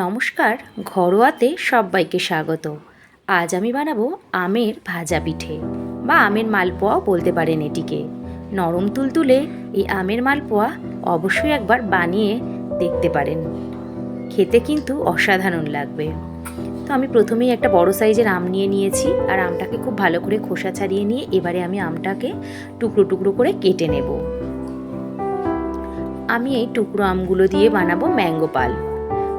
নমস্কার, ঘরোয়াতে সবাইকে স্বাগত। আজ আমি বানাবো আমের ভাজা পিঠে, বা আমের মালপোয়াও বলতে পারেন এটিকে। নরম তুলতুলে এই আমের মালপোয়া অবশ্যই একবার বানিয়ে দেখতে পারেন। খেতে কিন্তু অসাধারণ লাগবে। তো আমি প্রথমেই একটা বড় সাইজের আম নিয়ে নিয়েছি, আর আমটাকে খুব ভালো করে খোসা ছাড়িয়ে নিয়ে এবারে আমি আমটাকে টুকরো টুকরো করে কেটে নেব। আমি এই টুকরো আমগুলো দিয়ে বানাবো ম্যাঙ্গো পাল।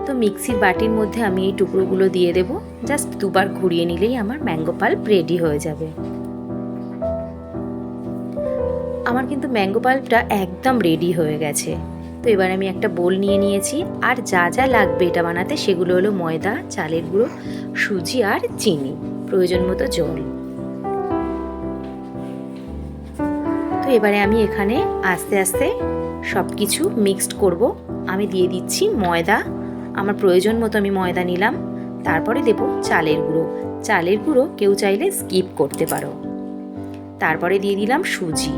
তো মিক্সির বাটির মধ্যে আমি এই টুকরোগুলো দিয়ে দেব। জাস্ট দুবার ঘুরিয়ে নিলেই আমার ম্যাঙ্গো পাল্প রেডি হয়ে যাবে। আমার কিন্তু ম্যাঙ্গো পাল্পটা একদম রেডি হয়ে গেছে। তো এবার আমি একটা বোল নিয়ে নিয়েছি। আর যা যা লাগবে এটা বানাতে সেগুলো হলো ময়দা, চালের গুঁড়ো, সুজি আর চিনি, প্রয়োজন মতো জল। তো এবারে আমি এখানে আস্তে আস্তে সব কিছু মিক্সড করব। আমি দিয়ে দিচ্ছি ময়দা আমার প্রয়োজন মতো আমি ময়দা নিলাম, তারপরে দেব চালের গুঁড়ো। চালের গুঁড়ো কেউ চাইলে স্কিপ করতে পারো। তারপরে দিয়ে দিলাম সুজি।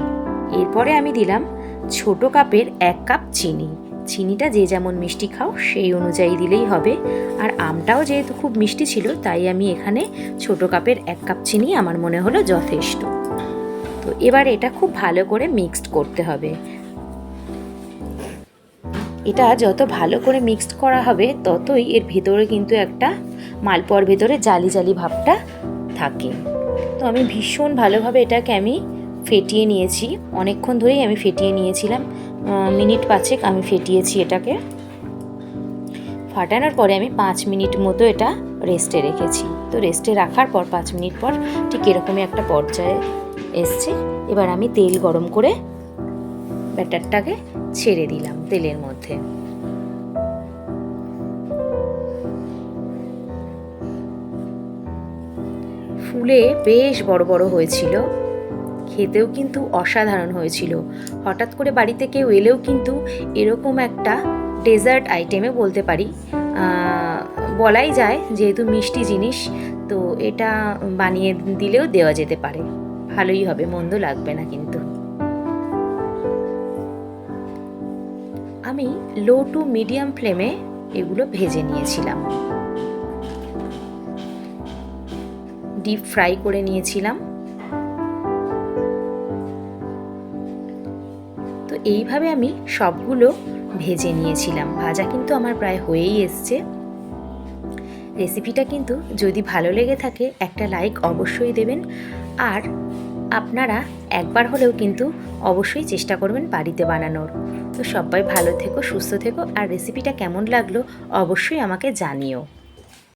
এরপরে আমি দিলাম ছোট কাপের এক কাপ চিনি। চিনিটা যে যেমন মিষ্টি খাও, সেই অনুযায়ী দিলেই হবে। আর আমটাও যেহেতু খুব মিষ্টি ছিল, তাই আমি এখানে ছোট কাপের এক কাপ চিনি আমার মনে হলো যথেষ্ট। তো এবার এটা খুব ভালো করে মিক্সড করতে হবে। এটা যত ভালো করে মিক্সড করা হবে, ততই এর ভেতরে কিন্তু একটা মালপোয়ার ভেতরে জালি জালি ভাবটা থাকে। তো আমি ভীষণ ভালোভাবে এটাকে আমি ফেটিয়ে নিয়েছি। অনেকক্ষণ ধরেই আমি ফেটিয়ে নিয়েছিলাম। মিনিট পাঁচেক আমি ফেটিয়েছি এটাকে। ফাটানোর পরে আমি পাঁচ মিনিট মতো এটা রেস্টে রেখেছি। তো রেস্টে রাখার পর, পাঁচ মিনিট পর ঠিক এরকমই একটা পর্যায়ে এসছে। এবার আমি তেল গরম করে ব্যাটারটাকে ছেড়ে দিলাম তেলের মধ্যে। ফুলে বেশ বড় বড় হয়েছিল। খেতেও কিন্তু অসাধারণ হয়েছিল। হঠাৎ করে বাড়িতে কেউ এলেও কিন্তু এরকম একটা ডেজার্ট আইটেমে বলতে পারি। বলাই যায় যেহেতু মিষ্টি জিনিস, তো এটা বানিয়ে দিলেও দেওয়া যেতে পারে। ভালোই হবে, মন্দ লাগবে না কিন্তু। আমি লো টু মিডিয়াম ফ্লেমে এগুলো ভেজে নিয়েছিলাম। ডিপ ফ্রাই করে নিয়েছিলাম। তো এইভাবে আমি সবগুলো ভেজে নিয়েছিলাম। ভাজা কিন্তু আমার প্রায় হয়েই এসছে। রেসিপিটা কিন্তু যদি ভালো লেগে থাকে, একটা লাইক অবশ্যই দেবেন। আর আপনারা একবার হলেও কিন্তু অবশ্যই চেষ্টা করবেন বাড়িতে বানানোর। তো সবাই ভালো থেকো, সুস্থ থেকো, আর রেসিপিটা কেমন লাগল অবশ্যই আমাকে জানিও।